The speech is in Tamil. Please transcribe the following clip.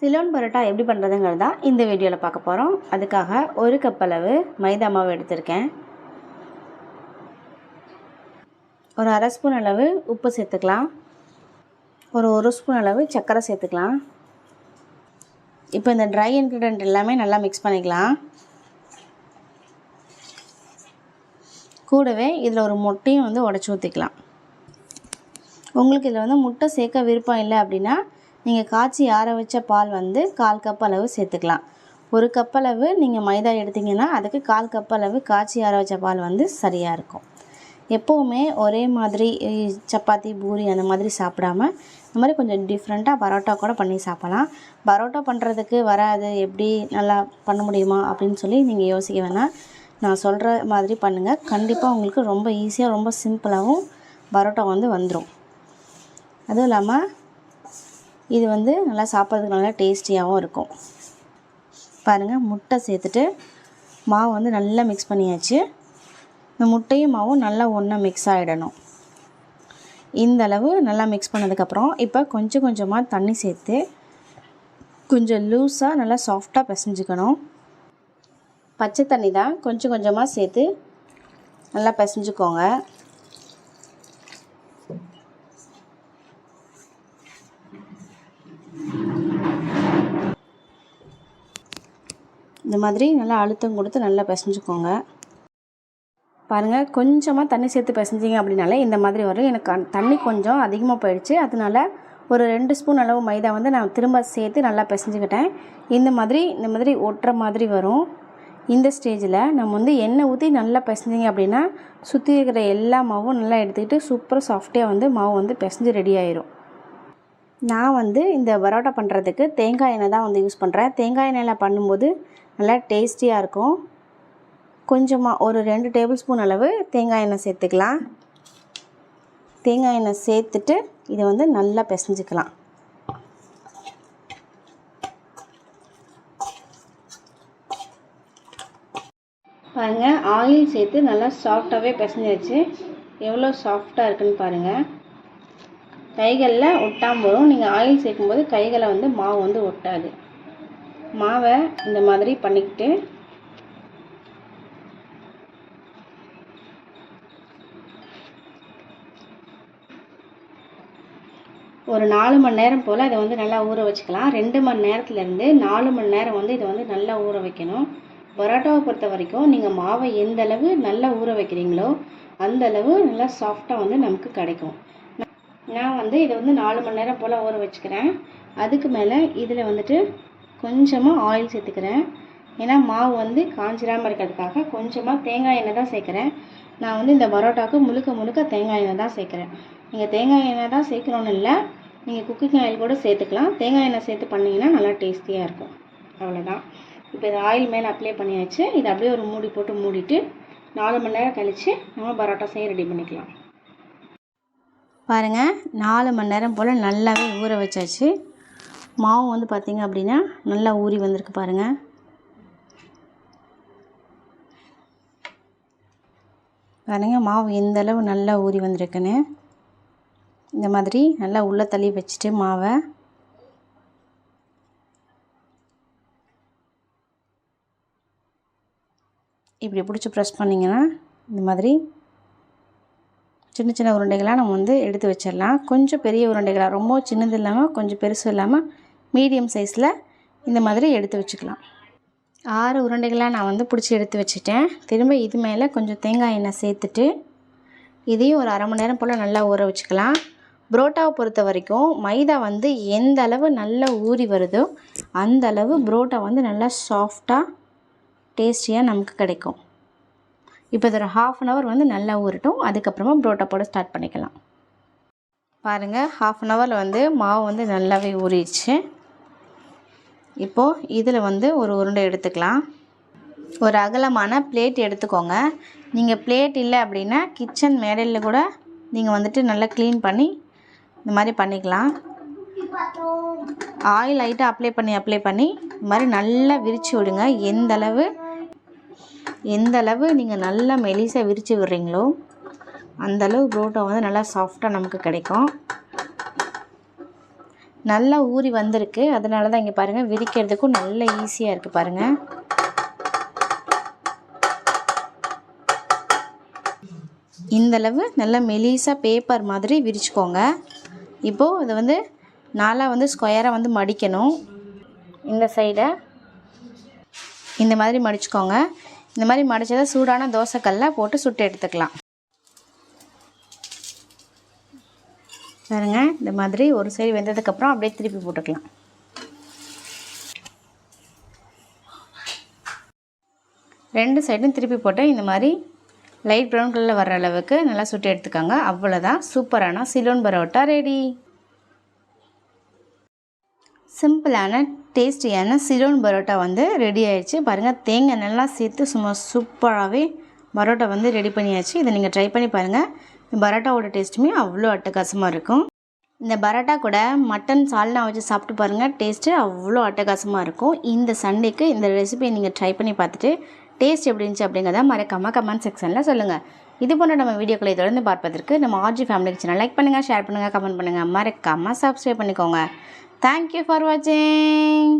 சிலோன் பரோட்டா எப்படி பண்ணுறதுங்கிறது தான் இந்த வீடியோவில் பார்க்க போகிறோம் அதுக்காக ஒரு கப் அளவு மைதா மாவு எடுத்திருக்கேன். ஒரு அரை ஸ்பூன் அளவு உப்பு சேர்த்துக்கலாம். ஒரு ஒரு ஸ்பூன் அளவு சர்க்கரை சேர்த்துக்கலாம். இப்போ இந்த ட்ரை இன்க்ரீடியன்ட் எல்லாமே நல்லா மிக்ஸ் பண்ணிக்கலாம். கூடவே இதில் ஒரு முட்டையும் வந்து உடச்சி ஊற்றிக்கலாம் உங்களுக்கு இதில் வந்து முட்டை சேர்க்க விருப்பம் இல்லை அப்படின்னா நீங்கள் காய்ச்சி ஆற வச்ச பால் வந்து கால் கப் அளவு சேர்த்துக்கலாம். ஒரு கப் அளவு நீங்கள் மைதா எடுத்தீங்கன்னா அதுக்கு கால் கப் அளவு காய்ச்சி ஆற வச்ச பால் வந்து சரியாக இருக்கும். எப்போவுமே ஒரே மாதிரி சப்பாத்தி பூரி அந்த மாதிரி சாப்பிடாம இந்த மாதிரி கொஞ்சம் டிஃப்ரெண்ட்டாக பரோட்டா கூட பண்ணி சாப்பிடலாம். பரோட்டா பண்ணுறதுக்கு வராது எப்படி நல்லா பண்ண முடியுமா அப்படின்னு சொல்லி நீங்கள் யோசிக்க வேணாம். நான் சொல்கிற மாதிரி பண்ணுங்கள் கண்டிப்பாக உங்களுக்கு ரொம்ப ஈஸியாக ரொம்ப சிம்பிளாகவும் பரோட்டா வந்து வந்துடும் அதுவும் இல்லாமல் இது வந்து நல்லா சாப்பிட்றதுக்கு நல்லா டேஸ்டியாகவும் இருக்கும். பாருங்கள் முட்டை சேர்த்துட்டு மாவு வந்து நல்லா மிக்ஸ் பண்ணியாச்சு. இந்த முட்டையும் மாவும் நல்லா ஒன்றா மிக்ஸ் ஆகிடணும் இந்த அளவு நல்லா மிக்ஸ் பண்ணதுக்கப்புறம் இப்போ கொஞ்சம் கொஞ்சமாக தண்ணி சேர்த்து கொஞ்சம் லூஸாக நல்லா சாஃப்டாக பிசைஞ்சுக்கணும். பச்சை தண்ணி தான் கொஞ்சம் கொஞ்சமாக சேர்த்து நல்லா பிசைஞ்சுக்கோங்க. இந்த மாதிரி நல்லா அழுத்தம் கொடுத்து நல்லா பிசைஞ்சுக்கோங்க. பாருங்கள் கொஞ்சமாக தண்ணி சேர்த்து பிசைஞ்சிங்க அப்படின்னாலே இந்த மாதிரி வரும். எனக்கு தண்ணி கொஞ்சம் அதிகமாக போயிடுச்சு. அதனால ஒரு ரெண்டு ஸ்பூன் அளவு மைதா வந்து நான் திரும்ப சேர்த்து நல்லா பிசைஞ்சுக்கிட்டேன். இந்த மாதிரி இந்த மாதிரி ஒட்டுற மாதிரி வரும். இந்த ஸ்டேஜில் நம்ம வந்து எண்ணெய் ஊற்றி நல்லா பிசைஞ்சிங்க அப்படின்னா சுற்றி இருக்கிற எல்லா மாவும் நல்லா எடுத்துக்கிட்டு சூப்பராக சாஃப்டாக வந்து மாவு வந்து பிசைஞ்சு ரெடி ஆயிரும். நான் வந்து இந்த பரோட்டா பண்ணுறதுக்கு தேங்காய் எண்ணெய் தான் வந்து யூஸ் பண்ணுறேன் தேங்காய் எண்ணெயில் பண்ணும்போது நல்லா டேஸ்டியாக இருக்கும். கொஞ்சமாக ஒரு ரெண்டு டேபிள் ஸ்பூன் அளவு தேங்காய் எண்ணெய் சேர்த்துக்கலாம். தேங்காய் எண்ணெய் சேர்த்துட்டு இதை வந்து நல்லா பிசைஞ்சிக்கலாம். பாருங்கள் ஆயில் சேர்த்து நல்லா சாஃப்டாகவே பிசைஞ்சாச்சு. எவ்வளோ சாஃப்டாக இருக்குன்னு பாருங்கள் கைகளில் ஒட்டாமல் வரும். நீங்கள் ஆயில் சேர்க்கும்போது கைகளை வந்து மாவு வந்து ஒட்டாது. மாவை இந்த மாதிரி பண்ணிக்கிட்டு ஒரு நாலு மணி நேரம் போல் இதை வந்து நல்லா ஊற வச்சுக்கலாம். ரெண்டு மணி நேரத்துலேருந்து நாலு மணி நேரம் வந்து இதை வந்து நல்லா ஊற வைக்கணும். பரோட்டாவை பொறுத்த வரைக்கும் நீங்கள் மாவை எந்த அளவு நல்லா ஊற வைக்கிறீங்களோ அந்த அளவு நல்லா சாஃப்டாக வந்து நமக்கு கிடைக்கும். நான் வந்து இதை வந்து நாலு மணி நேரம் போல் ஊற வச்சுக்கிறேன். அதுக்கு மேலே இதில் வந்துட்டு கொஞ்சமாக ஆயில் சேர்த்துக்கிறேன். ஏன்னா மாவு வந்து காஞ்சிராமல் இருக்கிறதுக்காக கொஞ்சமாக தேங்காய் எண்ணெய் தான் சேர்க்குறேன். நான் வந்து இந்த பரோட்டாவுக்கு முழுக்க முழுக்க தேங்காய் எண்ணெய் தான் சேர்க்குறேன். நீங்கள் தேங்காய் எண்ணெய் தான் சேர்க்கணுன்னு இல்லை நீங்கள் குக்கிங் ஆயில் கூட சேர்த்துக்கலாம். தேங்காய் எண்ணெய் சேர்த்து பண்ணிங்கன்னா நல்லா டேஸ்டியாக இருக்கும். அவ்வளோதான் இப்போ இது ஆயில் மேலே அப்ளை பண்ணியாச்சு. இதை அப்படியே ஒரு மூடி போட்டு மூடிட்டு நாலு மணி நேரம் கழித்து நம்ம பரோட்டா செய்ய ரெடி பண்ணிக்கலாம். பாருங்கள் நாலு மணி நேரம் போல் நல்லாவே ஊற வச்சாச்சு. மாவு வந்து பார்த்திங்க அப்படின்னா நல்லா ஊறி வந்திருக்கு பாருங்கள் பாருங்கள் மாவு எந்த அளவு நல்லா ஊறி வந்திருக்குன்னு. இந்த மாதிரி நல்லா உள்ளே தள்ளி வச்சுட்டு மாவை இப்படி பிடிச்சி ப்ரெஸ் பண்ணிங்கன்னா இந்த மாதிரி சின்ன சின்ன உருண்டைகளாக நம்ம வந்து எடுத்து வச்சிடலாம். கொஞ்சம் பெரிய உருண்டைகளாக ரொம்ப சின்னது இல்லாமல் கொஞ்சம் பெருசு இல்லாமல் மீடியம் சைஸில் இந்த மாதிரி எடுத்து வச்சுக்கலாம். ஆறு உருண்டைகளாக நான் வந்து பிடிச்சி எடுத்து வச்சுட்டேன். திரும்ப இது மேலே கொஞ்சம் தேங்காய் எண்ணெய் சேர்த்துட்டு இதையும் ஒரு அரை மணி நேரம் போல் நல்லா ஊற வச்சுக்கலாம். புரோட்டாவை பொறுத்த வரைக்கும் மைதா வந்து எந்த அளவு நல்லா ஊறி வருதோ அந்த அளவு புரோட்டா வந்து நல்லா சாஃப்டாக டேஸ்டியாக நமக்கு கிடைக்கும். இப்போ இது ஹாஃப் அன் ஹவர் வந்து நல்லா ஊறட்டும். அதுக்கப்புறமா புரோட்டா போட ஸ்டார்ட் பண்ணிக்கலாம். பாருங்கள் ஹாஃப் அன் ஹவரில் வந்து மாவு வந்து நல்லாவே ஊறிடுச்சு. இப்போது இதில் வந்து ஒரு உருண்டை எடுத்துக்கலாம். ஒரு அகலமான பிளேட் எடுத்துக்கோங்க. நீங்கள் பிளேட் இல்லை அப்படின்னா கிச்சன் மேடையில் கூட நீங்கள் வந்துட்டு நல்லா க்ளீன் பண்ணி இந்த மாதிரி பண்ணிக்கலாம். ஆயில் லைட்டாக அப்ளை பண்ணி அப்ளை பண்ணி இந்த மாதிரி நல்லா விரித்து விடுங்க. எந்த அளவு எந்த அளவு நீங்கள் நல்லா மெலிசாக விரித்து விடுறீங்களோ அந்த அளவு புரோட்டா வந்து நல்லா சாஃப்டாக நமக்கு கிடைக்கும். நல்லா ஊறி வந்திருக்கு. அதனால தான் இங்கே பாருங்கள் விரிக்கிறதுக்கும் நல்ல ஈஸியாக இருக்குது பாருங்கள் இந்தளவு நல்லா மெலிசாக பேப்பர் மாதிரி விரிச்சுக்கோங்க. இப்போது அதை வந்து நாலாக வந்து ஸ்கொயராக வந்து மடிக்கணும். இந்த சைடை இந்த மாதிரி மடிச்சுக்கோங்க. இந்த மாதிரி மடித்ததை சூடான தோசைக்கல்ல போட்டு சுட்டு எடுத்துக்கலாம். பாருங்க இந்த மாதிரி ஒரு சைடு வெந்ததுக்கப்புறம் அப்படியே திருப்பி போட்டுக்கலாம். ரெண்டு சைடும் திருப்பி போட்டு இந்த மாதிரி லைட் ப்ரௌன் கலரில் வர்ற அளவுக்கு நல்லா சுட்டு எடுத்துக்கோங்க. அவ்வளோதான் சூப்பரான சிலோன் பரோட்டா ரெடி. சிம்பிளான டேஸ்டியான சிலோன் பரோட்டா வந்து ரெடி ஆயிடுச்சு. பாருங்கள் தேங்காய் நல்லா சேர்த்து சும்மா சூப்பராகவே பரோட்டா வந்து ரெடி பண்ணியாச்சு. இதை நீங்கள் ட்ரை பண்ணி பாருங்கள் பரோட்டாவோட டேஸ்ட்டுமே அவ்வளோ அட்டகாசமாக இருக்கும். இந்த பரோட்டா கூட மட்டன் சால்னா வச்சு சாப்பிட்டு பாருங்கள் டேஸ்ட்டு அவ்வளோ அட்டகாசமாக இருக்கும். இந்த சண்டேக்கு இந்த ரெசிபியை நீங்கள் ட்ரை பண்ணி பார்த்துட்டு டேஸ்ட் எப்படி இருந்துச்சு அப்படிங்கிறத மறக்காமல் கமெண்ட் செக்ஷனில் சொல்லுங்கள் இது போன்ற நம்ம வீடியோக்களை தொடர்ந்து பார்ப்பதற்கு நம்ம ஆர்ஜி ஃபேமிலி சேனல் லைக் பண்ணுங்கள் ஷேர் பண்ணுங்கள் கமெண்ட் பண்ணுங்கள் மறக்காமல் சப்ஸ்கிரைப் பண்ணிக்கோங்க. தேங்க்யூ ஃபார் வாட்சிங்